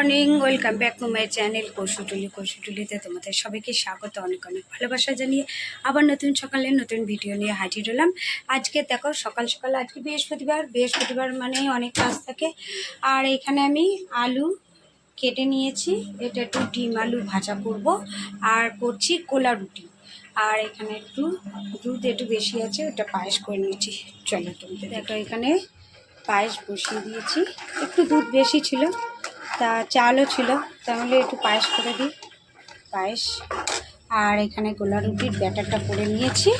Morning, welcome back to my channel Kaushutuli কৌশুটুলিতে তোমাদের সবাইকে স্বাগত, অনেক অনেক ভালোবাসা জানিয়ে আবার নতুন সকালে নতুন ভিডিও নিয়ে হাজির হলাম। আজকে দেখো, সকাল সকাল আজকে বৃহস্পতিবার। বৃহস্পতিবার মানে অনেক কাজ থাকে। আর এখানে আমি আলু কেটে নিয়েছি। এটা একটু ডিম আলু ভাজা করব। আর করছি কোলা রুটি। আর এখানে একটু দুধ একটু বেশি আছে, ওটা পায়েস করে নিয়েছি। চলো তুমি দেখো, এখানে পায়েস বসিয়ে দিয়েছি। একটু দুধ বেশি ছিল। তা চালও ছিল, তাহলে একটু পায়েস করে দিই। পায়েস। আর এখানে গোলা রুটির ব্যাটারটা করে নিয়েছি।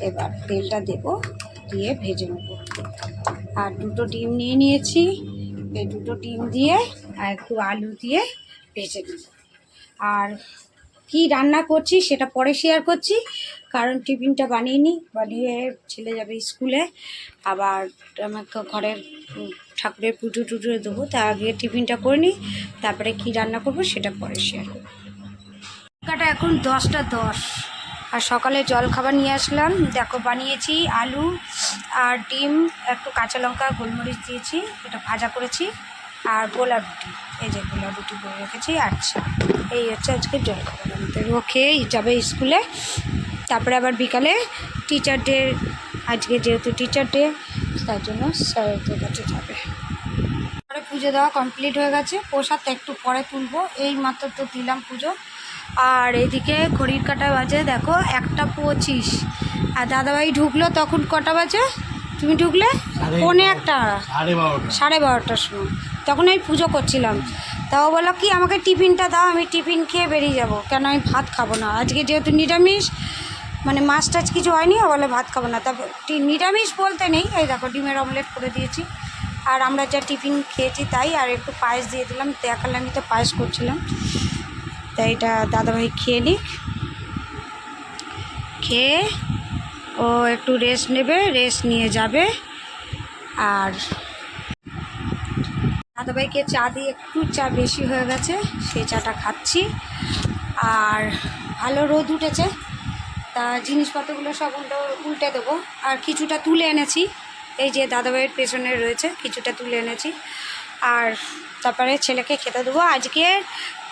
এবার তেলটা দেব, দিয়ে ভেজে নেব। আর দুটো ডিম নিয়ে নিয়েছি। এই দুটো ডিম দিয়ে আর একটু আলু দিয়ে ভেজে নেব। আর কি রান্না করছি সেটা পরে শেয়ার করছি। কারণ টিফিনটা বানিয়ে নিই বানিয়ে ছেলে যাবে স্কুলে। আবার আমাকে ঘরের ঠাকুরের পুজো টুজো দেবো তার আগে টিফিনটা করে নিই তারপরে কি রান্না করব সেটা পরে শেয়ার করব। টাকাটা এখন দশটা দশ, আর সকালে জল খাবার নিয়ে আসলাম। দেখো বানিয়েছি আলু আর ডিম, একটু কাঁচা লঙ্কা, গোলমরিচ দিয়েছি, এটা ভাজা করেছি। আর গোলা রুটি। এই যে গোলা রুটি করে রেখেছি আচ্ছা এই হচ্ছে আজকে জল খাবার আমাদের ও খেয়েই যাবে স্কুলে। তারপরে আবার বিকালে টিচার ডে আজকে যেহেতু টিচার ডে তার জন্য স্যারদের কাছে যাবে। পরে পুজো দেওয়া কমপ্লিট হয়ে গেছে, প্রসাদটা একটু পরে তুলবো। এই মাত্র তো দিলাম পুজো। আর এদিকে ঘড়ির কাটা বাজে, দেখো একটা পঁচিশ। আর দাদাভাই ঢুকলো তখন কটা বাজে? তুমি ঢুকলে পৌনে একটা সাড়ে বারোটার সময়। তখন আমি পুজো করছিলাম। তা ও বলল কি আমাকে টিফিনটা দাও আমি টিফিন খেয়ে বেরিয়ে যাব। কেন আমি ভাত খাব না? আজকে যেহেতু নিরামিষ মানে মাছ টাছ কিছু হয়নি ও বলে ভাত খাব না। তারপর টি- নিরামিষ বলতে নেই। এই দেখো ডিমের অমলেট করে দিয়েছি। আর আমরা যা টিফিন খেয়েছি তাই আর একটু পায়েস দিয়ে দিলাম। দেখালে আমি তো পায়েস করছিলাম। তাই এটা দাদাভাই খেয়ে নিক। খেয়ে ও একটু রেস্ট নেবে রেস্ট নিয়ে যাবে। আর দাদাভাইকে চা দিয়ে একটু চা বেশি হয়ে গেছে সেই চাটা খাচ্ছি। আর ভালো রোদ উঠেছে, তা জিনিসপত্রগুলো সব উল্টো, উল্টে দেবো। আর কিছুটা তুলে এনেছি, এই যে দাদাভাইয়ের পেছনে রয়েছে, কিছুটা তুলে এনেছি। আর তারপরে ছেলেকে খেতে দেবো। আজকে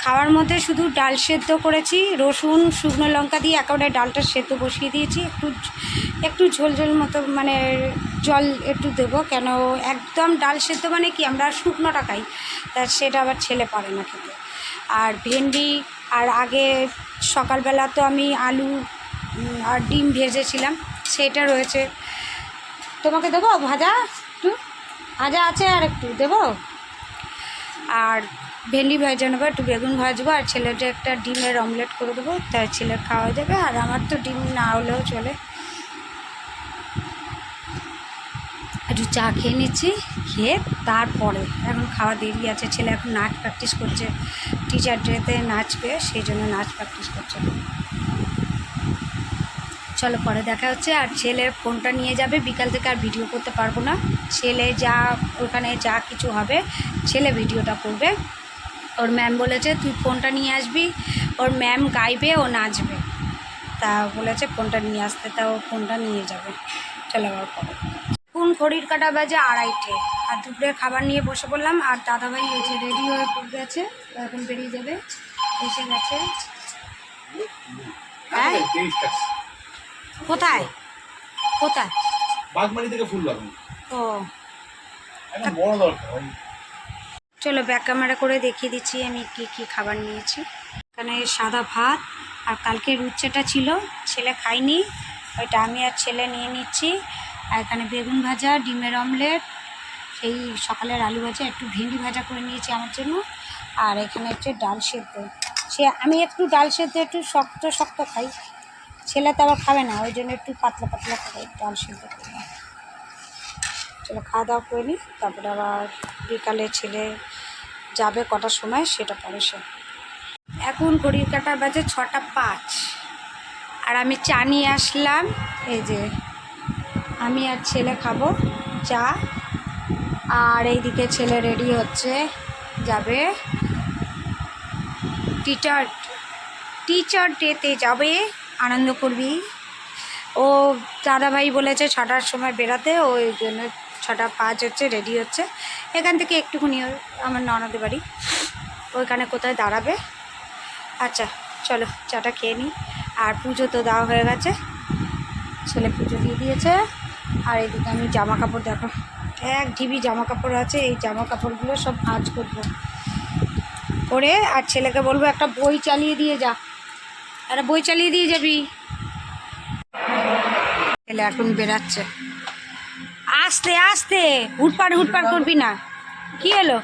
খাওয়ার মধ্যে শুধু ডাল সেদ্ধ করেছি। রসুন, শুকনো লঙ্কা দিয়ে একেবারে ডালটা সেদ্ধ বসিয়ে দিয়েছি। একটু একটু ঝোল ঝোল মতো মানে জল একটু দেবো। কেন একদম ডাল সেদ্ধ মানে কি? আমরা শুকনোটা খাই। তা সেটা আবার ছেলে পারে না খেতে। আর ভেন্ডি, আর আগে সকালবেলা তো আমি আলু আর ডিম ভেজেছিলাম। সেটা রয়েছে। তোমাকে দেবো ভাজা একটু? ভাজা আছে আর একটু। দেবো? আর ভেন্ডি ভেজে নেব, একটু বেগুন ভাজবো, আর ছেলেটা একটা ডিমের অমলেট করে দেবো, তাই ছেলে খাওয়া যাবে আর আমার তো ডিম না হলেও চলে। একটু চা খেয়ে নিচ্ছি, খেয়ে তারপরে, এখন খাওয়া দেরি আছে, ছেলে এখন নাচ প্র্যাকটিস করছে টিচার ডেতে নাচবে, সেই জন্য নাচ প্র্যাকটিস করছে। চলো পরে দেখা হচ্ছে। আর ছেলের ফোনটা নিয়ে যাবে। বিকাল থেকে আর ভিডিও করতে পারব না। ছেলে যা, ওখানে যা কিছু হবে, ছেলে ভিডিওটা করবে। ওর ম্যাম বলেছে, তুই ফোনটা নিয়ে আসবি। ওর ম্যাম গাইবে, ও নাচবে। তা বলেছে, ফোনটা নিয়ে আসতে। তা ও ফোনটা নিয়ে যাবে। চলে আবার পরে। কোন ঘড়ির কাটা বাজে আড়াইটে। আর দুপুরের খাবার নিয়ে বসে পড়লাম। আর দাদাভাই যে রেডি হয়ে গেছে এখন বেরিয়ে যাবে। এসে গেছে। হ্যাঁ? কোথায়? কোথায়? বাগমারি থেকে ফুল লাগানো ও। বড় দরকার চলো ব্যাক ক্যামেরা করে দেখিয়ে দিচ্ছি আমি কি কি খাবার নিয়েছি। এখানে সাদা ভাত আর কালকে উচ্ছেটা ছিল ছেলে খাইনি ওইটা আমি আর ছেলে নিয়ে নিচ্ছি। আর এখানে বেগুন ভাজা ডিমের অমলেট সেই সকালের আলু ভাজা একটু ভেন্ডি ভাজা করে নিয়েছি আমার জন্য। আর এখানে হচ্ছে ডাল সেদ্ধ। সে আমি একটু ডাল সেদ্ধ একটু শক্ত শক্ত খাই। ছেলে তো আবার খাবে না, ওই জন্য একটু পাতলা পাতলা খাই ডাল সেদ্ধ করে চলো খাওয়া দাওয়া করে নিই, তারপরে আবার বিকালে ছেলে যাবে কটার সময় সেটা পরে সে। এখন ঘড়ির কাটার বাজে ছটা পাঁচ। আর আমি চা নিয়ে আসলাম, এই যে আমি আর ছেলে খাব চা। আর এইদিকে ছেলে রেডি হচ্ছে, যাবে টিচার টিচার ডেতে যাবে। আনন্দ করবি। ও দাদাভাই বলেছে ছটার সময় বেরাতে, ওই জন্য ছটা পাঁচ হচ্ছে রেডি হচ্ছে। এখান থেকে একটুখানি আমার ননদের বাড়ি। ওইখানে কোথায় দাঁড়াবে? আচ্ছা চলো চাটা খেয়ে নিই আর পুজো তো দেওয়া হয়ে গেছে। ছেলে পুজো দিয়ে দিয়েছে। আর এদিকে আমি জামা কাপড় দেখো। এক ঢিবি জামা কাপড় আছে, এই জামা কাপড়গুলো সব ভাঁজ করব। করে আর ছেলেকে বলব একটা বই চালিয়ে দিয়ে যা। একটা বই চালিয়ে দিয়ে যাবি। এখন বেরাচ্ছে আস্তে আস্তে, হুটপাট হুটপাট করবি না। কি হলো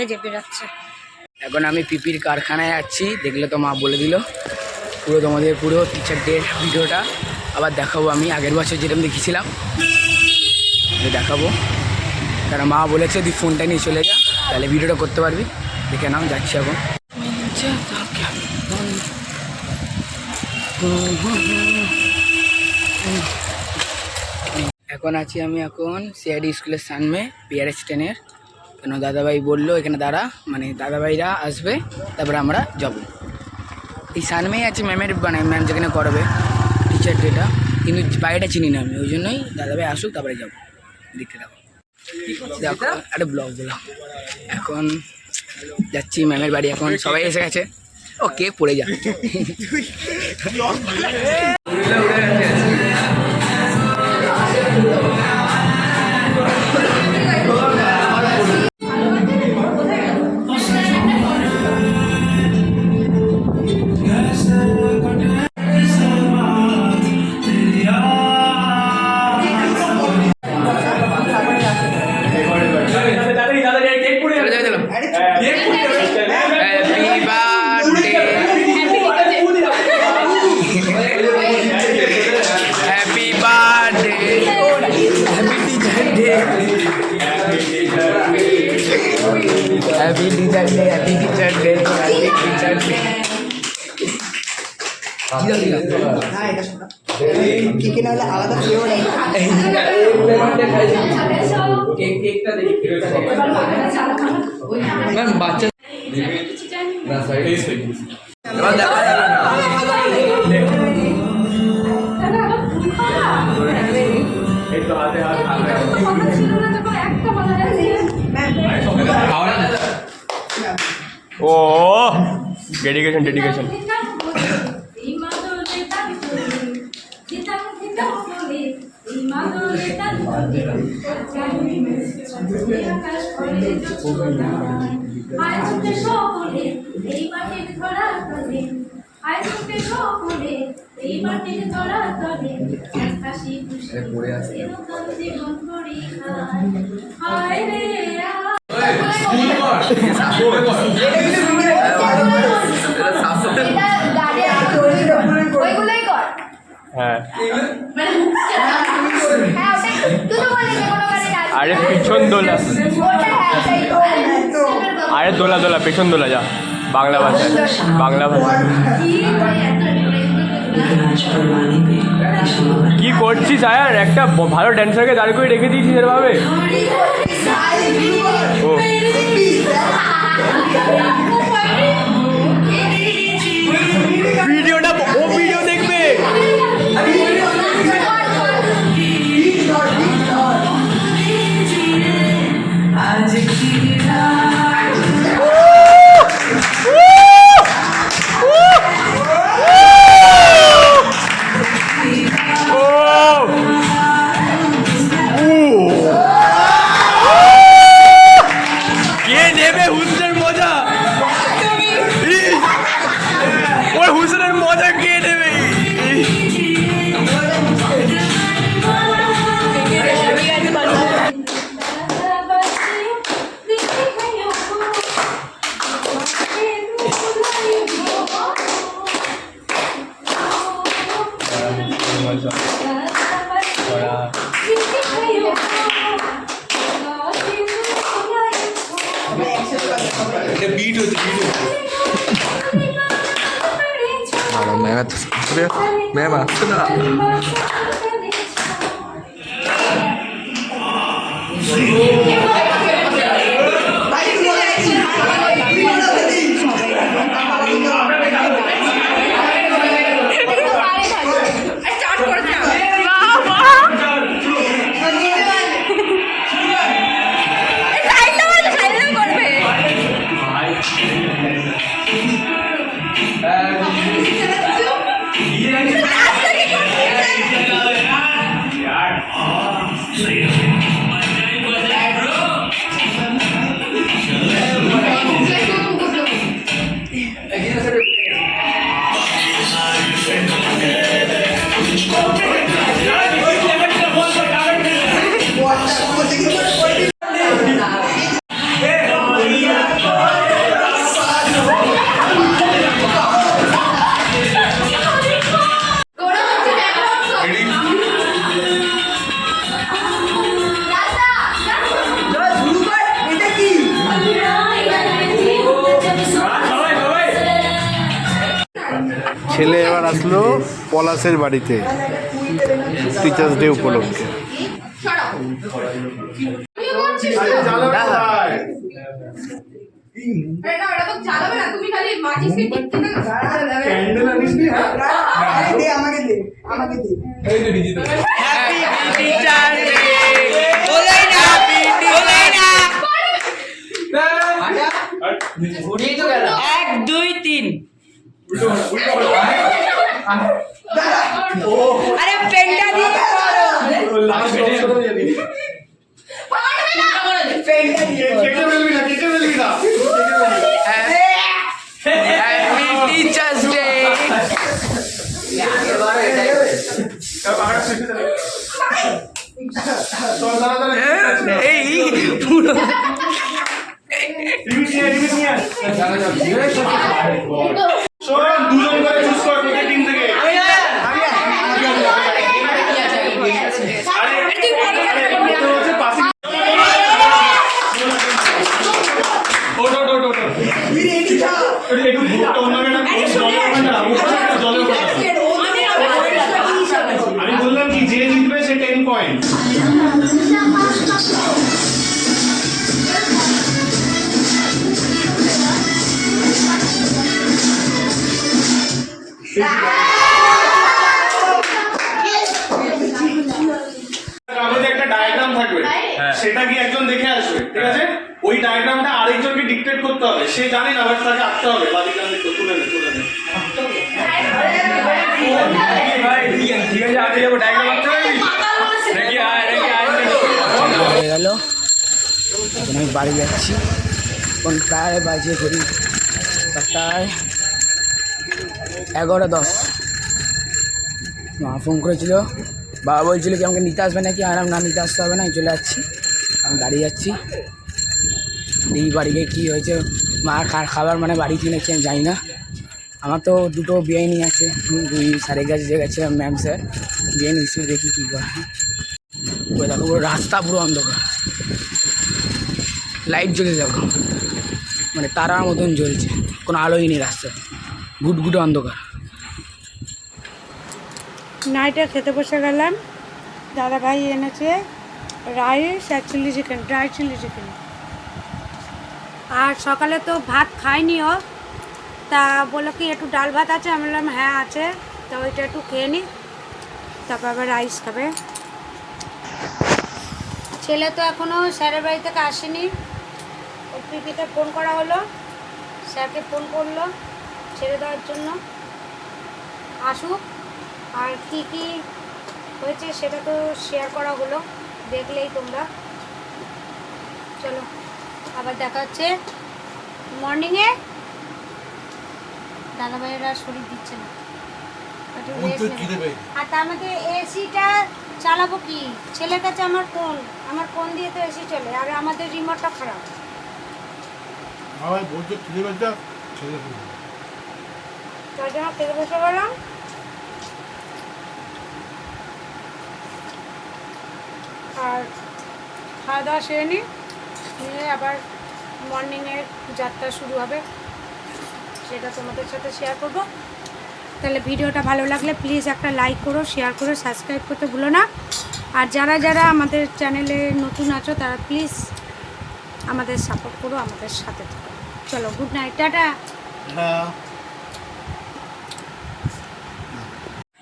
এই যে বেরাচ্ছে এখন আমি পিপির কারখানায় যাচ্ছি, দেখলে তো মা বলে দিল। পুরো তোমাদের পুরো টিচার ডে ভিডিওটা। আবার দেখাবো আমি, আগের বছর যেরকম দেখেছিলাম। দেখাবো। কারণ মা বলেছে, তুই ফোনটা নিয়ে চলে যা, তাহলে ভিডিওটা করতে পারবি। দেখে নাও, যাচ্ছি এখন। এখন আছি আমি এখন সিআইডি স্কুলের সামনে পিআরএস ট্রেনের কেন দাদাভাই বলল, এখানে দাঁড়া। মানে দাদাভাইরা আসবে, তারপরে আমরা যাব। এই সানমেই আছে ম্যামের মানে ম্যাম যেখানে করবে টিচার ডেটা কিন্তু বাইরেটা চিনি না আমি, ওই জন্যই দাদাভাই আসুক, তারপরে যাব। দেখতে থাকো। দেখো, একটা ব্লগ দিলাম। এখন যাচ্ছি ম্যামের বাড়ি, এখন সবাই এসে গেছে। ও, কে পড়ে যা happy teacher day happy teacher day happy teacher day ma'am বাচ্চা জীবন করি হায় রে আয় ওইগুলোই কর হ্যাঁ মানে হ্যাঁ ওটাই তুই তো বললি যে কোনো গাড়ি নাচবে। আরে পিছন দোলা ওটা হ্যাঁ তাই তো। আরে যা, বাংলা ভাষায়, বাংলা ভাষা কি করছিস আয়ার? একটা ভালো ড্যান্সারকে দাঁড় করে রেখে দিয়েছিস এরভাবে? ম্যাম আসছে না গোড়া আসলো পলাশের বাড়িতে। টিচার্স ডে উপলক্ষে। তুমি বলছিস তো? আরে না, ওটা তো জ্বালাবে না, তুমি খালি মাচিসকে টিপতে থাকো। এক দুই তিন আরে পেনটা দিয়ে হ্যাপি করতে হবে। সে না বাট তাকে আঁকতে হবে। দেখতে তুলে নে তুলে নে। হয়ে এখন আমি বাড়ি যাচ্ছি। কোন প্রায় বাজে ঘড়ি প্রায় এগারো দশ। মা ফোন করেছিল। বাবা বলছিল কি, আমাকে নিতে আসবে নাকি? আর না, নিতে আসতে হবে না চলে যাচ্ছি। আমি বাড়ি যাচ্ছি। এই বাড়িতে কী হয়েছে? মা খাবার মানে বাড়ি কিনেছি আমি জানি না। আমার তো দুটো বিরিয়ানি আছে। দুই স্যারের কাছে যে গেছিলাম ম্যাম স্যার বিরিয়ানি হিসেবে দেখি কী করে। দেখো, পুরো রাস্তা পুরো অন্ধকার। লাইট জ্বলে দেখো। মানে তারার মতন জ্বলছে। কোনো আলোই নেই রাস্তায় গুটগুটে অন্ধকার। নাইটে খেতে বসে গেলাম। দাদা ভাই এনেছে রাইস আর chilli chicken dry chilli chicken. আর সকালে তো ভাত খাইনিও তা বলল কি, একটু ডাল ভাত আছে? আমি বললাম হ্যাঁ আছে। তা ওইটা একটু খেয়ে নি। তারপর আবার রাইস খাবে। ছেলে তো এখনও স্যারের বাড়ি থেকে আসেনি। ওর পিপিতে ফোন করা হলো। স্যারকে ফোন করল ছেড়ে দেওয়ার জন্য। আসুক। আর কি কি হয়েছে সেটা তো শেয়ার করা হলো। দেখলেই তোমরা। চলো। আবার দেখা হচ্ছে মর্নিংয়ে দাদাভাইয়ের আর শরীর দিচ্ছে না। আর তার মধ্যে এসিটা চালাবো কি? ছেলের কাছে আমার ফোন আমার ফোন দিয়ে তো এসি চলে আর আমাদের রিমোটটা খারাপ। আমার বলছে খিদে পেয়েছে ছেলে তার জন্য খেতে বসে বললাম আর খাওয়া দাওয়া সেরে নিই নিয়ে আবার মর্নিংয়ের যাত্রা শুরু হবে। সেটা তোমাদের সাথে শেয়ার করব। তাহলে ভিডিওটা ভালো লাগলে প্লিজ একটা লাইক করো শেয়ার করো সাবস্ক্রাইব করতে ভুলো না। আর যারা যারা আমাদের চ্যানেলে নতুন আছো তারা প্লিজ আমাদের সাপোর্ট করো আমাদের সাথে থাকো। চলো গুড নাইট টাটা।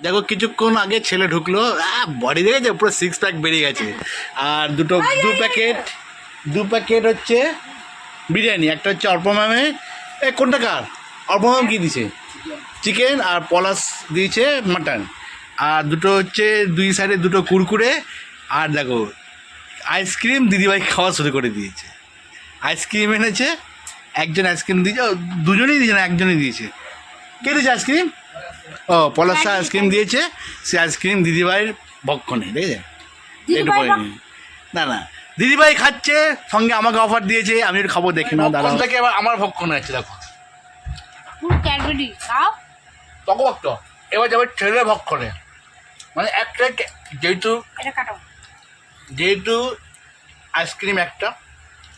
দেখো কিছুক্ষণ আগে ছেলে ঢুকলো বডি দেখেছে? পুরো সিক্স প্যাক বেরিয়ে গেছে। আর দুটো দু প্যাকেট দু প্যাকেট হচ্ছে বিরিয়ানি একটা হচ্ছে অল্প ম্যামে এ কোনটা কার? অল্প ম্যাম কি দিছে? চিকেন আর পলাশ দিয়েছে মাটন। আর দুটো হচ্ছে দুই সাইডে দুটো কুরকুরে আর দেখো আইসক্রিম দিদিভাই খাওয়া শুরু করে দিয়েছে। আইসক্রিম এনেছে একজন আইসক্রিম দিয়েছে দুজনেই দিয়েছে না একজনই দিয়েছে। কে দিয়েছে আইসক্রিম? ও পলাশা আইসক্রিম। দিয়েছে সে আইসক্রিম দিদিভাইয়ের ভক্ষণে ঠিক আছে একটু পরে। না না দিদিভাই খাচ্ছে সঙ্গে আমাকে অফার দিয়েছে আমি একটু খাব দেখি না দাদা থেকে এবার আমার ভক্ষণে আছে দেখো। পুরো ক্যাডবেরি খাও তকভক্ত এবার যাবে ছেলে ভক্ষণে। মানে একটা যেহেতু এটা কাটো যেহেতু আইসক্রিম একটা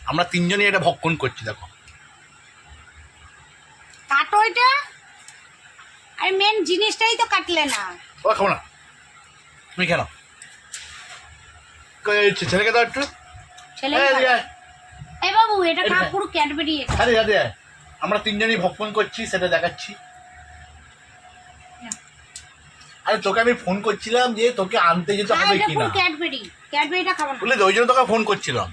আমরা তিনজনই এটা ভক্ষণ করছি দেখো। কাটো এটা। আর মেন জিনিসটাই তো কাটলে না। ও খাব না। তুমি কেন ছেলেকে দাও একটু। ছেলে এই, বাবু এটা পুরো ক্যাডবেরি। আরে আরে আমরা তিনজনই ভক্ষণ করছি সেটা দেখাচ্ছি। আরে তোকে আমি ফোন করছিলাম যে তোকে আনতে যেতে হবে কিনা। ক্যাডবেরি। ক্যাডবেরিটা খাব না। বলে ওই জন্য তোকে ফোন করছিলাম।